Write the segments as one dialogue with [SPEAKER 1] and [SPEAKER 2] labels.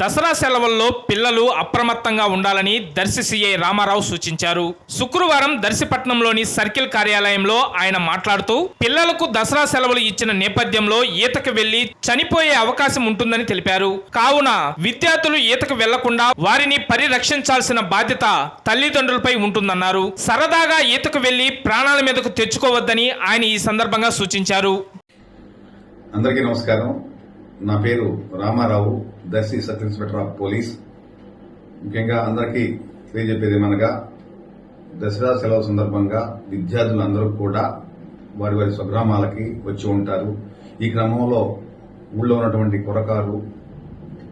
[SPEAKER 1] దసరా సెలవుల్లో పిల్లలు అప్రమత్తంగా ఉండాలని దర్శి సిఐ రామారావు సూచించారు. శుక్రవారం దర్శిపట్నంలోని సర్కిల్ కార్యాలయంలో ఆయన మాట్లాడుతూ పిల్లలకు దసరా సెలవులు ఇచ్చిన నేపథ్యంలో ఈతకు వెళ్ళి చనిపోయే అవకాశం ఉంటుందని తెలిపారు. కావున విద్యార్థులు ఈతకు వెళ్ళకుండా వారిని పరిరక్షించాల్సిన బాధ్యత తల్లిదండ్రులపై ఉంటుందన్నారు. సరదాగా ఈతకు వెళ్ళి ప్రాణాల మీదకు తెచ్చుకోవద్దని ఆయన ఈ సందర్భంగా సూచించారు.
[SPEAKER 2] అందరికీ నమస్కారం. నా పేరు Ramarao Darsi sub inspector of police. ముఖ్యంగా అందరికీ తెలియజెప్పేది ఏమనగా దసరా సెలవు సందర్భంగా విద్యార్థులందరూ కూడా వారి వారి స్వగ్రామాలకి వచ్చి ఉంటారు. ఈ క్రమంలో ఊళ్ళో ఉన్నటువంటి కొరకారు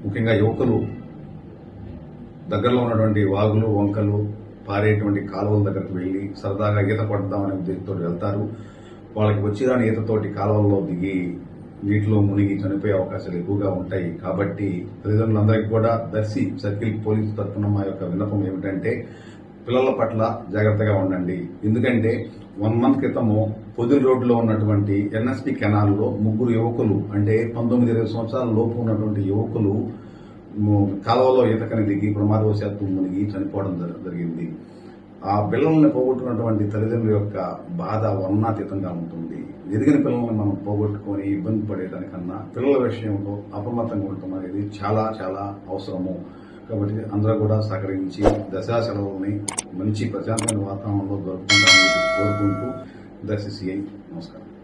[SPEAKER 2] ముఖ్యంగా యువకులు దగ్గరలో ఉన్నటువంటి వాగులు వంకలు పారేటువంటి కాలువల దగ్గరకు వెళ్ళి సరదాగా ఈత కొడదామనే ఉద్దేశంతో వెళ్తారు. వాళ్ళకి వచ్చిరాని ఈతతోటి కాలువల్లో దిగి నీటిలో మునిగి చనిపోయే అవకాశాలు ఎక్కువగా ఉంటాయి. కాబట్టి తల్లిదండ్రులందరికీ కూడా దర్శి సర్కిల్ పోలీసు తరఫున మా యొక్క విన్నపం ఏమిటంటే పిల్లల పట్ల జాగ్రత్తగా ఉండండి. ఎందుకంటే వన్ మంత్ క్రితము పొదిలి రోడ్డులో ఉన్నటువంటి ఎన్ఎస్పి కెనాల్లో ముగ్గురు యువకులు అంటే పంతొమ్మిది ఇరవై సంవత్సరాల లోపు ఉన్నటువంటి యువకులు కాలువలో ఈతకని దిగి ప్రమాదవశాత్తు మునిగి చనిపోవడం జరిగింది. ఆ పిల్లల్ని పోగొట్టుకున్నటువంటి తల్లిదండ్రుల యొక్క బాధ వర్ణాతీతంగా ఉంటుంది. ఎదిగిన పిల్లల్ని మనం పోగొట్టుకొని ఇబ్బంది పడేదానికన్నా పిల్లల విషయంలో అప్రమత్తంగా ఉండటం అనేది చాలా చాలా అవసరము. కాబట్టి అందరూ కూడా సహకరించి దశా సెలవుల్ని మంచి ప్రశాంతమైన వాతావరణంలో దొరుకుతుందని కోరుకుంటూ దర్శి సిఐ నమస్కారం.